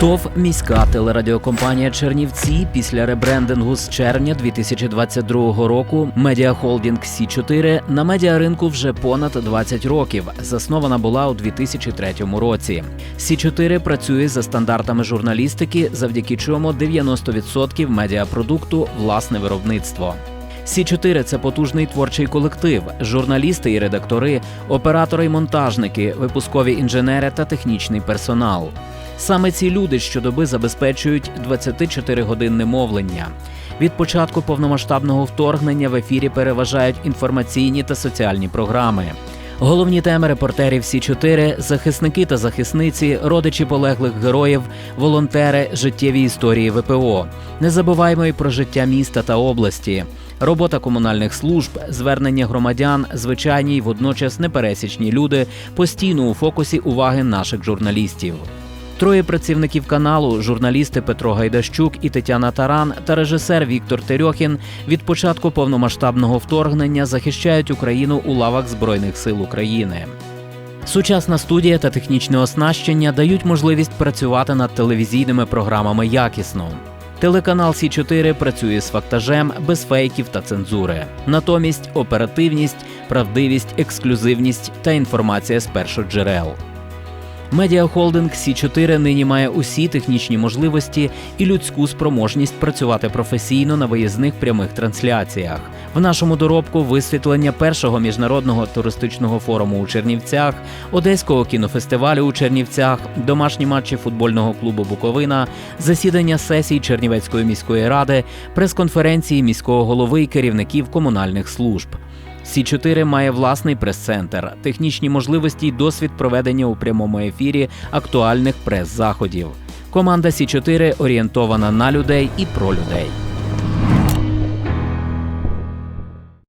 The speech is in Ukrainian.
ТОВ міська телерадіокомпанія Чернівці після ребрендингу з червня 2022 року медіахолдинг Сі 4 на медіаринку вже понад 20 років. Заснована була у 2003 році. Сі 4 працює за стандартами журналістики, завдяки чому 90% медіапродукту власне виробництво. Сі 4 це потужний творчий колектив, журналісти і редактори, оператори й монтажники, випускові інженери та технічний персонал. Саме ці люди щодоби забезпечують 24-годинне мовлення. Від початку повномасштабного вторгнення в ефірі переважають інформаційні та соціальні програми. Головні теми репортерів Сі 4 захисники та захисниці, родичі полеглих героїв, волонтери, життєві історії ВПО. Не забуваємо й про життя міста та області. Робота комунальних служб, звернення громадян, звичайні й водночас непересічні люди постійно у фокусі уваги наших журналістів. Троє працівників каналу, журналісти Петро Гайдащук і Тетяна Таран та режисер Віктор Терьохін від початку повномасштабного вторгнення захищають Україну у лавах Збройних сил України. Сучасна студія та технічне оснащення дають можливість працювати над телевізійними програмами якісно. Телеканал Сі 4 працює з фактажем без фейків та цензури. Натомість оперативність, правдивість, ексклюзивність та інформація з першоджерел. Медіахолдинг Сі 4 нині має усі технічні можливості і людську спроможність працювати професійно на виїзних прямих трансляціях. В нашому доробку висвітлення першого міжнародного туристичного форуму у Чернівцях, Одеського кінофестивалю у Чернівцях, домашні матчі футбольного клубу Буковина, засідання сесій Чернівецької міської ради, прес-конференції міського голови і керівників комунальних служб. Сі 4 має власний прес-центр, технічні можливості й досвід проведення у прямому ефірі актуальних прес-заходів. Команда Сі 4 орієнтована на людей і про людей.